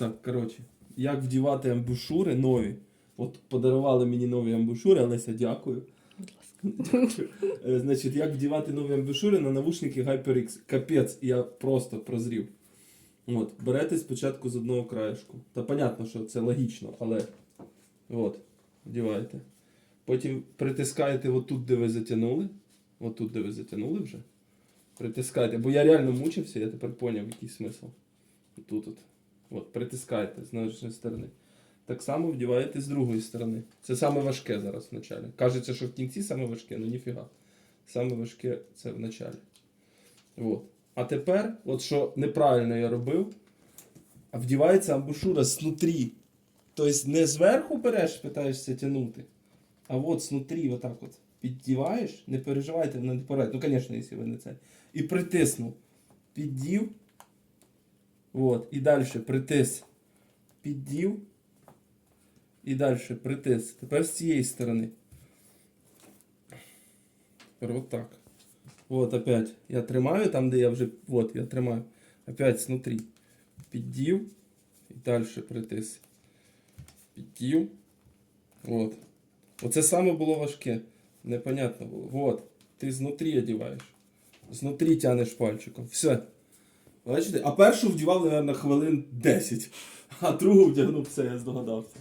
Так, коротше, як вдівати амбушури нові. От подарували мені нові амбушури, Олеся, дякую. Е, Значить, як вдівати нові амбушури на навушники HyperX. Капець, я просто прозрів. От, берете спочатку з одного краєшку. Та понятно, що це логічно, але от, вдіваєте. Потім притискаєте отут, де ви затягнули. Отут, де ви затягнули вже. Притискайте, бо я реально мучився, я тепер поняв, який смисл. Тут от. От, притискайте з нижньої сторони. Так само вдіваєте з другої сторони. Це саме важке зараз в началі. Кажеться, що в кінці саме важке, ну ніфіга. Саме важке це в началі. От. А тепер, от що неправильно я робив, а вдівається амбушура знутрі. Тобто не зверху береш, питаєшся тягнути, а от знутрі, отак от. Піддіваєш, не переживайте, вона не порад. Ну, звісно, якщо ви не це. І притиснув. Піддів. От. І далі притис. Піддів. І далі притис. Тепер з цієї сторони. Тепер от так. Вот опять. Я тримаю там, де я вже. Вот, я тримаю. Опять снутрі. Піддів. І далі притис. Піддів. Вот. Оце саме було важке. Непонятно було. Вот. Ти знутрі одіваєш. Знутрі тянеш пальчиком. Все. Бачите? А першу вдівав, мабуть, хвилин 10. А другу вдягнув все, я здогадався.